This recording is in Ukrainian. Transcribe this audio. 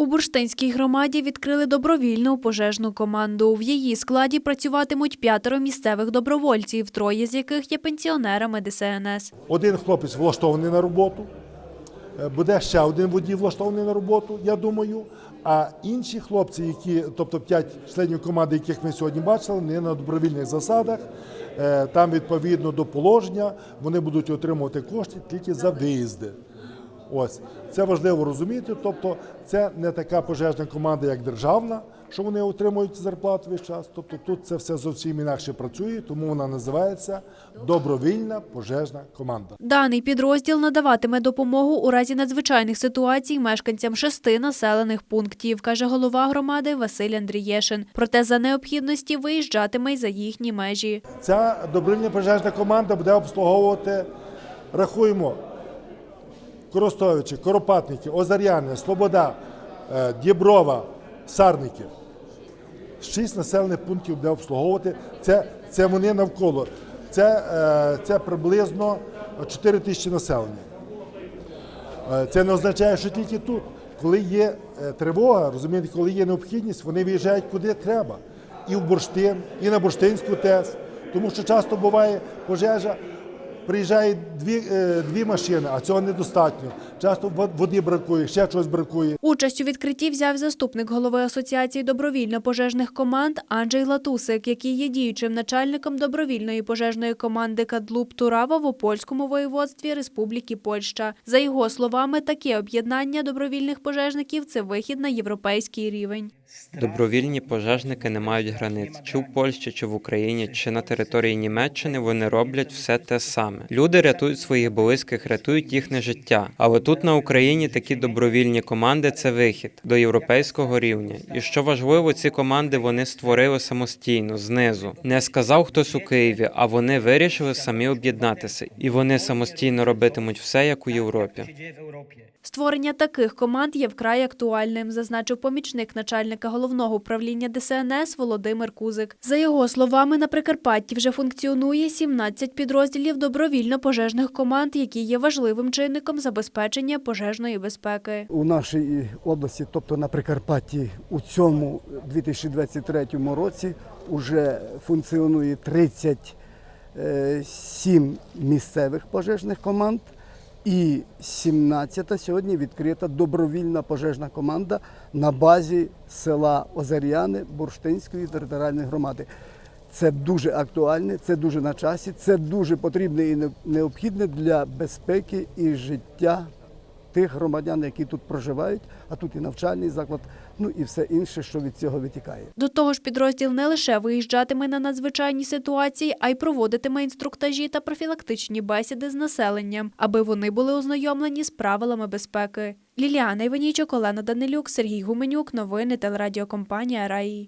У Бурштинській громаді відкрили добровільну пожежну команду. В її складі працюватимуть п'ятеро місцевих добровольців, троє з яких є пенсіонерами ДСНС. Один хлопець влаштований на роботу, е, буде ще один водій влаштований на роботу, я думаю. А інші хлопці, які, тобто п'ять членів команди, яких ми сьогодні бачили, вони на добровільних засадах. Е, Там відповідно до положення вони будуть отримувати кошти тільки за виїзди. Ось це важливо розуміти. Тобто, це не така пожежна команда, як державна, що вони отримують зарплату весь час. Тобто тут це все зовсім інакше працює, тому вона називається добровільна пожежна команда. Даний підрозділ надаватиме допомогу у разі надзвичайних ситуацій мешканцям шести населених пунктів, каже голова громади Василь Андрієшин. Проте за необхідності виїжджатиме й за їхні межі. Ця добровільна пожежна команда буде обслуговувати, рахуємо, Коростовичі, Коропатники, Озаряни, Слобода, е, Дєброва, Сарники. Шість населених пунктів буде обслуговувати. Це, це вони навколо. Це, е, це приблизно 4 тисячі населення. Е, Це не означає, що тільки тут. Коли є тривога, розумієте, коли є необхідність, вони виїжджають куди треба. І в Бурштин, і на Бурштинську ТЕС. Тому що часто буває пожежа, приїжджають дві, е, дві машини, а цього недостатньо. Часто вод- води бракує, ще чогось бракує. Участь у відкритті взяв заступник голови Асоціації добровільно-пожежних команд Анджей Латусик, який є діючим начальником добровільної пожежної команди Кадлуб Турава в Опольському воєводстві Республіки Польща. За його словами, таке об'єднання добровільних пожежників це вихід на європейський рівень. Добровільні пожежники не мають границь. Чи в Польщі, чи в Україні, чи на території Німеччини вони роблять все те саме. Люди рятують своїх близьких, рятують їхнє життя. Але тут на Україні такі добровільні команди це вихід до європейського рівня. І що важливо, ці команди вони створили самостійно знизу. Не сказав хтось у Києві, а вони вирішили самі об'єднатися, і вони самостійно робитимуть все як у Європі. Створення таких команд є вкрай актуальним, зазначив помічник начальника головного управління ДСНС Володимир Кузик. За його словами, на Прикарпатті вже функціонує 17 підрозділів добровільно-пожежних команд, які є важливим чинником забезпечення пожежної безпеки. У нашій області, тобто на Прикарпатті, у цьому 2023 році вже функціонує 37 місцевих пожежних команд і 17 сьогодні відкрита добровільна пожежна команда на базі села Озаряни Бурштинської територіальної громади. Це дуже актуальне, це дуже на часі, це дуже потрібне і необхідне для безпеки і життя тих громадян, які тут проживають, а тут і навчальний заклад, ну і все інше, що від цього витікає. До того ж, підрозділ не лише виїжджатиме на надзвичайні ситуації, а й проводитиме інструктажі та профілактичні бесіди з населенням, аби вони були ознайомлені з правилами безпеки. Ліліана Іванічок, Олена Данилюк, Сергій Гуменюк. Новини телерадіокомпанія Раї.